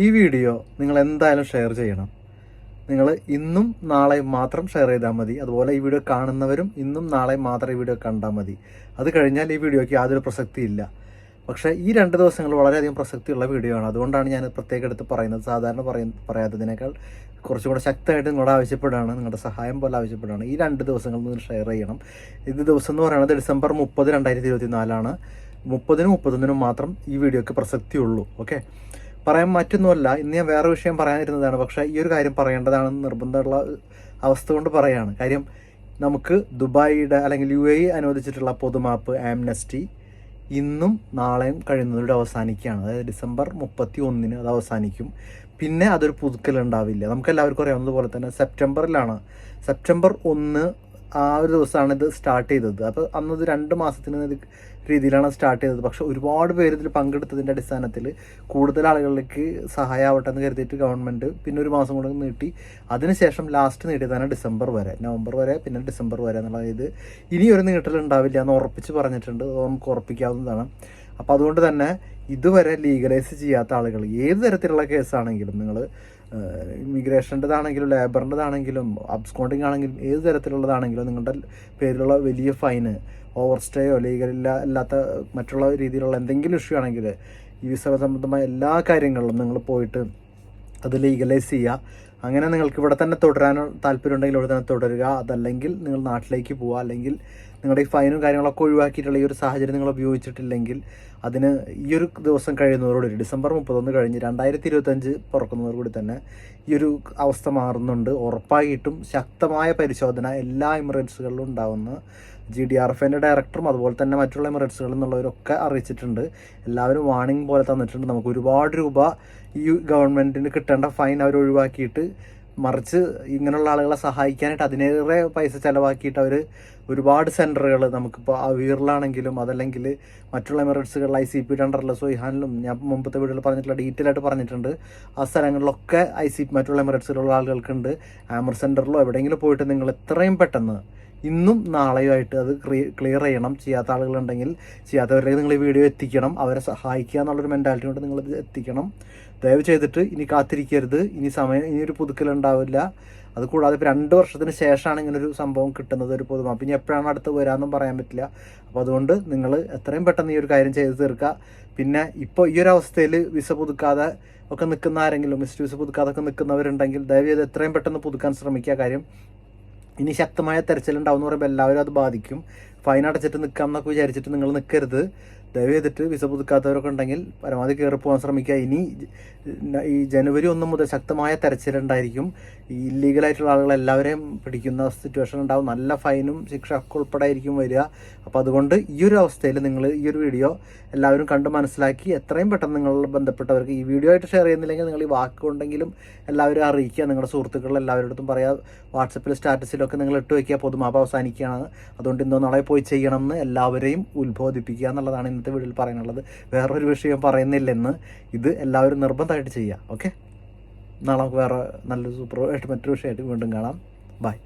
ഈ വീഡിയോ നിങ്ങൾ എന്തായാലും ഷെയർ ചെയ്യണം. നിങ്ങൾ ഇന്നും നാളെയും മാത്രം ഷെയർ ചെയ്താൽ മതി. അതുപോലെ ഈ വീഡിയോ കാണുന്നവരും ഇന്നും നാളെയും മാത്രം ഈ വീഡിയോ കണ്ടാൽ മതി. അത് കഴിഞ്ഞാൽ ഈ വീഡിയോയ്ക്ക് യാതൊരു പ്രസക്തിയില്ല. പക്ഷേ ഈ രണ്ട് ദിവസങ്ങൾ വളരെയധികം പ്രസക്തിയുള്ള വീഡിയോ ആണ്. അതുകൊണ്ടാണ് ഞാൻ പ്രത്യേകം എടുത്ത് പറയുന്നത്. സാധാരണ പറയ പറയാത്തതിനേക്കാൾ കുറച്ചും കൂടെ ശക്തമായിട്ട് നിങ്ങളോട് ആവശ്യപ്പെടുകയാണ്. നിങ്ങളുടെ സഹായം പോലെ ആവശ്യപ്പെടുകയാണ്. ഈ രണ്ട് ദിവസങ്ങൾ നിങ്ങൾ ഷെയർ ചെയ്യണം. ഇത് ദിവസം എന്ന് പറയുന്നത് ഡിസംബർ മുപ്പത് രണ്ടായിരത്തി ഇരുപത്തി നാലാണ് മുപ്പതിനും മുപ്പത്തൊന്നിനും മാത്രം ഈ വീഡിയോയ്ക്ക് പ്രസക്തിയുള്ളൂ. ഓക്കെ? പറയാൻ മറ്റൊന്നുമല്ല. ഇന്ന് ഞാൻ വേറെ വിഷയം പറയാനിരുന്നതാണ്. പക്ഷേ ഈ ഒരു കാര്യം പറയേണ്ടതാണെന്ന് നിർബന്ധമുള്ള അവസ്ഥ കൊണ്ട് പറയാണ്. കാര്യം നമുക്ക് ദുബായിയുടെ അല്ലെങ്കിൽ യു എ അനുവദിച്ചിട്ടുള്ള പൊതുമാപ്പ് ആംനസ്റ്റി ഇന്നും നാളെയും കഴിയുന്നതോടെ അവസാനിക്കുകയാണ്. അതായത് ഡിസംബർ മുപ്പത്തി ഒന്നിന് അത് അവസാനിക്കും. പിന്നെ അതൊരു പുതുക്കൽ ഉണ്ടാവില്ല നമുക്ക് എല്ലാവർക്കും അറിയാവുന്നത് പോലെ തന്നെ സെപ്റ്റംബറിലാണ്. സെപ്റ്റംബർ ഒന്ന് ആ ഒരു ദിവസമാണ് ഇത് സ്റ്റാർട്ട് ചെയ്തത്. അപ്പോൾ അന്നത് രണ്ട് മാസത്തിന് രീതിയിലാണ് സ്റ്റാർട്ട് ചെയ്തത്. പക്ഷെ ഒരുപാട് പേര് ഇതിൽ പങ്കെടുത്തതിന്റെ അടിസ്ഥാനത്തിൽ കൂടുതൽ ആളുകളിലേക്ക് സഹായമാവട്ടെ എന്ന് കരുതിയിട്ട് ഗവൺമെന്റ് പിന്നെ ഒരു മാസം കൂടെ നീട്ടി. അതിനുശേഷം ലാസ്റ്റ് നീട്ടിയതാണ് ഡിസംബർ വരെ. നവംബർ വരെ പിന്നെ ഡിസംബർ വരെ എന്നുള്ള ഇത് ഇനി ഒരു നീട്ടൽ ഉണ്ടാവില്ല എന്ന് ഉറപ്പിച്ച് പറഞ്ഞിട്ടുണ്ട്. നമുക്ക് ഉറപ്പിക്കാവുന്നതാണ്. അപ്പോൾ അതുകൊണ്ട് തന്നെ ഇതുവരെ ലീഗലൈസ് ചെയ്യാത്ത ആളുകൾ ഏത് തരത്തിലുള്ള കേസാണെങ്കിലും നിങ്ങൾ ഇമിഗ്രേഷന്റെതാണെങ്കിലും ലേബറിന്റെതാണെങ്കിലും അബ്സ്കോണ്ടിങ് ആണെങ്കിലും ഏത് തരത്തിലുള്ളതാണെങ്കിലും നിങ്ങളുടെ പേരിലുള്ള വലിയ ഫൈന് ഓവർ സ്റ്റേയോ ലീഗലില്ല അല്ലാത്ത മറ്റുള്ള രീതിയിലുള്ള എന്തെങ്കിലും ഇഷ്യൂ ആണെങ്കിൽ ഈ വിസ സംബന്ധമായ എല്ലാ കാര്യങ്ങളിലും നിങ്ങൾ പോയിട്ട് അത് ലീഗലൈസ് ചെയ്യുക. അങ്ങനെ നിങ്ങൾക്ക് ഇവിടെ തന്നെ തുടരാൻ താല്പര്യം ഉണ്ടെങ്കിൽ ഇവിടെ തന്നെ തുടരുക. അതല്ലെങ്കിൽ നിങ്ങൾ നാട്ടിലേക്ക് പോവുക. അല്ലെങ്കിൽ നിങ്ങളുടെ ഈ ഫൈനും കാര്യങ്ങളൊക്കെ ഒഴിവാക്കിയിട്ടുള്ള ഈ ഒരു സാഹചര്യം നിങ്ങൾ ഉപയോഗിച്ചിട്ടില്ലെങ്കിൽ അതിന് ഈ ഒരു ദിവസം കഴിയുന്നതോടുകൂടി ഡിസംബർ മുപ്പത്തൊന്ന് കഴിഞ്ഞ് രണ്ടായിരത്തി ഇരുപത്തഞ്ച് പുറക്കുന്നതോടുകൂടി തന്നെ ഈ ഒരു അവസ്ഥ മാറുന്നുണ്ട്. ഉറപ്പായിട്ടും ശക്തമായ പരിശോധന എല്ലാ എമിറേറ്റ്സുകളിലും ഉണ്ടാവുന്ന. ജി ഡി ആർ എഫിന്റെ ഡയറക്ടറും അതുപോലെ തന്നെ മറ്റുള്ള എമിറേറ്റ്സുകളിൽ നിന്നുള്ളവരൊക്കെ അറിയിച്ചിട്ടുണ്ട്. എല്ലാവരും വാണിംഗ് പോലെ തന്നിട്ടുണ്ട്. നമുക്ക് ഒരുപാട് രൂപ ഈ ഗവൺമെന്റിന് കിട്ടേണ്ട ഫൈൻ അവർ ഒഴിവാക്കിയിട്ട് മറിച്ച് ഇങ്ങനെയുള്ള ആളുകളെ സഹായിക്കാനായിട്ട് അതിനേറെ പൈസ ചിലവാക്കിയിട്ട് അവർ ഒരുപാട് സെന്ററുകൾ നമുക്കിപ്പോൾ അവീറിലാണെങ്കിലും അതല്ലെങ്കിൽ മറ്റുള്ള എമിറേറ്റ്സുകളിൽ ഐ സി പി അണ്ടറിലെ സൊയ്ഹാനിലും ഞാൻ മുമ്പത്തെ വീഡിയോയിൽ പറഞ്ഞിട്ടുള്ള ഡീറ്റെയിൽ ആയിട്ട് പറഞ്ഞിട്ടുണ്ട്. ആ സ്ഥലങ്ങളിലൊക്കെ ഐ സി മറ്റുള്ള എമിറേറ്റ്സിലുള്ള ആളുകൾക്കുണ്ട്. ആമർ സെന്ററിലോ എവിടെയെങ്കിലും പോയിട്ട് നിങ്ങൾ എത്രയും പെട്ടെന്ന് ഇന്നും നാളെയുമായിട്ട് അത് ക്ലിയർ ചെയ്യണം. ചെയ്യാത്ത ആളുകളുണ്ടെങ്കിൽ ചെയ്യാത്തവരിലേക്ക് നിങ്ങൾ ഈ വീഡിയോ എത്തിക്കണം. അവരെ സഹായിക്കുക എന്നുള്ളൊരു മെന്റാലിറ്റി കൊണ്ട് നിങ്ങൾ എത്തിക്കണം. ദയവ് ചെയ്തിട്ട് ഇനി കാത്തിരിക്കരുത്. ഇനി സമയം ഇനി ഒരു പുതുക്കലണ്ടാവില്ല അത് കൂടാതെ ഇപ്പോൾ രണ്ട് വർഷത്തിന് ശേഷമാണ് ഇങ്ങനൊരു സംഭവം കിട്ടുന്നത് ഒരു പൊതുമ. പിന്നെ എപ്പോഴാണ് അടുത്ത് വരാമെന്നും പറയാൻ പറ്റില്ല. അപ്പോൾ അതുകൊണ്ട് നിങ്ങൾ എത്രയും പെട്ടെന്ന് ഈ ഒരു കാര്യം ചെയ്ത് തീർക്കുക. പിന്നെ ഇപ്പോൾ ഈ ഒരു അവസ്ഥയിൽ വിസ പുതുക്കാതെ ഒക്കെ നിൽക്കുന്ന ആരെങ്കിലും മിസ്റ്റ് വിസ പുതുക്കാതെ ഒക്കെ നിൽക്കുന്നവരുണ്ടെങ്കിൽ ദയവ് ചെയ്ത് എത്രയും പെട്ടെന്ന് പുതുക്കാൻ ശ്രമിക്കുക. കാര്യം ഇനി ശക്തമായ തെരച്ചിലുണ്ടാവും പറയുമ്പോൾ എല്ലാവരും അത് ബാധിക്കും. ഫൈൻ അടച്ചിട്ട് നിൽക്കാം എന്നൊക്കെ വിചാരിച്ചിട്ട് നിങ്ങൾ നിൽക്കരുത്. ദയവ് ചെയ്തിട്ട് വിസ പുതുക്കാത്തവരൊക്കെ ഉണ്ടെങ്കിൽ പരമാവധി കയറി പോകാൻ ശ്രമിക്കുക. ഇനി ഈ ജനുവരി ഒന്നും മുതൽ ശക്തമായ തെരച്ചിലുണ്ടായിരിക്കും ഈ ഇല്ലീഗലായിട്ടുള്ള ആളുകൾ എല്ലാവരെയും പിടിക്കുന്ന സിറ്റുവേഷൻ ഉണ്ടാവും. നല്ല ഫൈനും ശിക്ഷ ഒക്കെ ഉൾപ്പെടെ ആയിരിക്കും വരിക. അപ്പോൾ അതുകൊണ്ട് ഈ ഒരു അവസ്ഥയിൽ നിങ്ങൾ ഈ ഒരു വീഡിയോ എല്ലാവരും കണ്ട് മനസ്സിലാക്കി എത്രയും പെട്ടെന്ന് നിങ്ങളുടെ ബന്ധപ്പെട്ടവർക്ക് ഈ വീഡിയോ ആയിട്ട് ഷെയർ ചെയ്യുന്നില്ലെങ്കിൽ നിങ്ങൾ ഈ വാക്കുണ്ടെങ്കിലും എല്ലാവരും അറിയിക്കുക. നിങ്ങളുടെ സുഹൃത്തുക്കൾ എല്ലാവരോടും പറയാം. വാട്സപ്പിൽ സ്റ്റാറ്റസിലൊക്കെ നിങ്ങൾ ഇട്ട് വയ്ക്കുക. പൊതുമാപ്പ് അവസാനിക്കുകയാണ്. അതുകൊണ്ട് ഇന്നോ നാളെ പോയി ചെയ്യണം എന്ന് എല്ലാവരെയും ഉത്ബോധിപ്പിക്കുക എന്നുള്ളതാണ് ഇന്നത്തെ വീഡിയോയിൽ പറയാനുള്ളത്. വേറൊരു വിഷയം പറയുന്നില്ലെന്ന്. ഇത് എല്ലാവരും നിർബന്ധമായിട്ട് ചെയ്യുക. ഓക്കെ നാളെ നമുക്ക് വേറെ നല്ലൊരു സൂപ്പർ ആയിട്ട് മറ്റൊരു വിഷയമായിട്ട് വീണ്ടും കാണാം. ബൈ